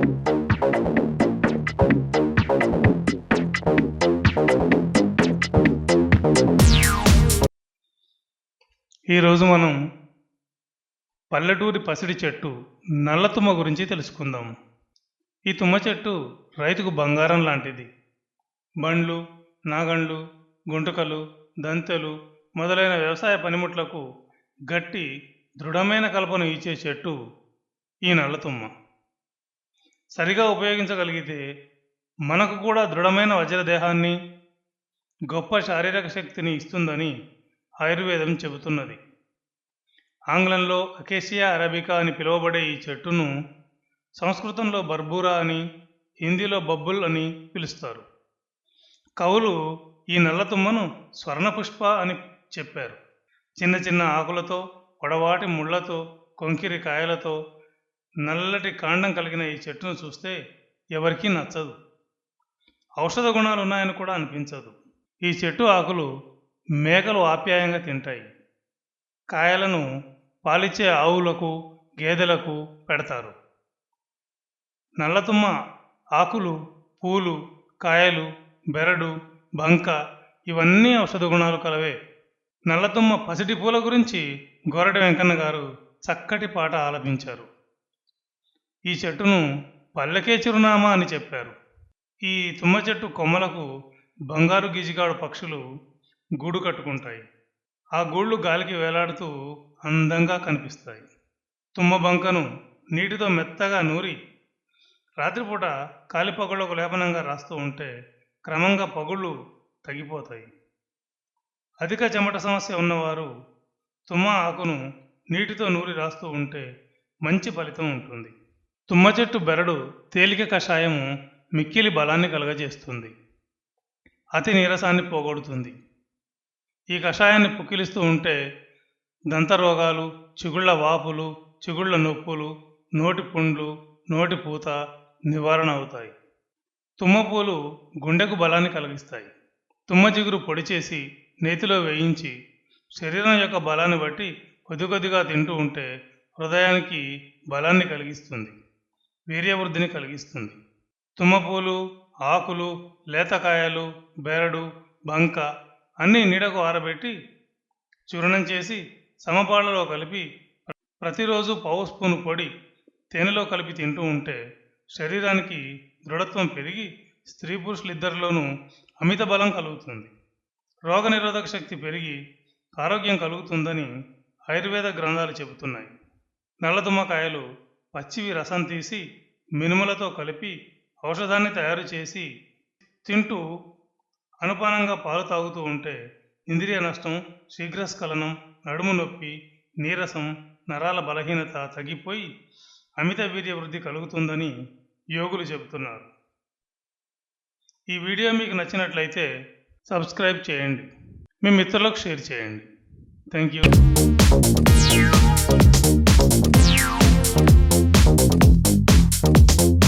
ఈరోజు మనం పల్లెటూరి పసిడి చెట్టు నల్లతుమ్మ గురించి తెలుసుకుందాం. ఈ తుమ్మ చెట్టు రైతుకు బంగారం లాంటిది. బండ్లు నాగండ్లు గుంటకలు దంతెలు మొదలైన వ్యవసాయ పనిముట్లకు గట్టి దృఢమైన కలపను ఇచ్చే చెట్టు ఈ నల్లతుమ్మ సరిగా ఉపయోగించగలిగితే మనకు కూడా దృఢమైన వజ్రదేహాన్ని గొప్ప శారీరక శక్తిని ఇస్తుందని ఆయుర్వేదం చెబుతున్నది. ఆంగ్లంలో అకేసియా అరబికా అని పిలువబడే ఈ చెట్టును సంస్కృతంలో బర్బూరా అని హిందీలో బబ్బుల్ అని పిలుస్తారు. కవులు ఈ నల్లతుమ్మను స్వర్ణపుష్ప అని చెప్పారు. చిన్న చిన్న ఆకులతో పొడవాటి ముళ్ళతో కొంకిరి కాయలతో నల్లటి కాండం కలిగిన ఈ చెట్టును చూస్తే ఎవరికీ నచ్చదు. ఔషధ గుణాలు ఉన్నాయని కూడా అనిపించదు. ఈ చెట్టు ఆకులు మేకలు ఆప్యాయంగా తింటాయి. కాయలను పాలిచ్చే ఆవులకు గేదెలకు పెడతారు. నల్లతుమ్మ ఆకులు పూలు కాయలు బెరడు బంక ఇవన్నీ ఔషధ గుణాలు కలవే. నల్లతుమ్మ పసిటి పూల గురించి గోరటి వెంకన్న గారు చక్కటి పాట ఆలపించారు. ఈ చెట్టును పల్లకే చిరునామా అని చెప్పారు. ఈ తుమ్మ చెట్టు కొమ్మలకు బంగారు గిజిగాడు పక్షులు గూడు కట్టుకుంటాయి. ఆ గూళ్ళు గాలికి వేలాడుతూ అందంగా కనిపిస్తాయి. తుమ్మ బంకను నీటితో మెత్తగా నూరి రాత్రిపూట కాలిపగుళ్ళకు లేపనంగా రాస్తూ ఉంటే క్రమంగా పగుళ్ళు తగ్గిపోతాయి. అధిక చెమట సమస్య ఉన్నవారు తుమ్మ ఆకును నీటితో నూరి రాస్తూ ఉంటే మంచి ఫలితం ఉంటుంది. తుమ్మ చెట్టు బెరడు తేలిక కషాయము మిక్కిలి బలాన్ని కలగజేస్తుంది. అతి నీరసాన్ని పోగొడుతుంది. ఈ కషాయాన్ని పుక్కిలిస్తూ ఉంటే దంతరోగాలు చిగుళ్ళ వాపులు చిగుళ్ళ నొప్పులు నోటి పుండ్లు నోటి పూత నివారణ అవుతాయి. తుమ్మపూలు గుండెకు బలాన్ని కలిగిస్తాయి. తుమ్మ జిగురు పొడి చేసి నేతిలో వేయించి శరీరం యొక్క బలాన్ని బట్టి కొద్ది కొద్దిగా తింటూ ఉంటే హృదయానికి బలాన్ని కలిగిస్తుంది. వీర్యవృద్ధిని కలిగిస్తుంది. తుమ్మపూలు ఆకులు లేతకాయలు బెరడు బంక అన్నీ నీడకు ఆరబెట్టి చూర్ణం చేసి సమపాళ్ళలో కలిపి ప్రతిరోజు పావు స్పూను పొడి తేనెలో కలిపి తింటూ ఉంటే శరీరానికి దృఢత్వం పెరిగి స్త్రీ పురుషులిద్దరిలోనూ అమిత బలం కలుగుతుంది. రోగనిరోధక శక్తి పెరిగి ఆరోగ్యం కలుగుతుందని ఆయుర్వేద గ్రంథాలు చెబుతున్నాయి. నల్లతుమ్మకాయలు పచ్చివి రసం తీసి మినుములతో కలిపి ఔషధాన్ని తయారు చేసి తింటూ అనుపానంగా పాలు తాగుతూ ఉంటే ఇంద్రియ నష్టం శీఘ్రస్ఖలనం నడుము నొప్పి నీరసం నరాల బలహీనత తగ్గిపోయి అమిత వీర్య వృద్ధి కలుగుతుందని యోగులు చెబుతున్నారు. ఈ వీడియో మీకు నచ్చినట్లయితే సబ్స్క్రైబ్ చేయండి. మీ మిత్రులకు షేర్ చేయండి. Thank you.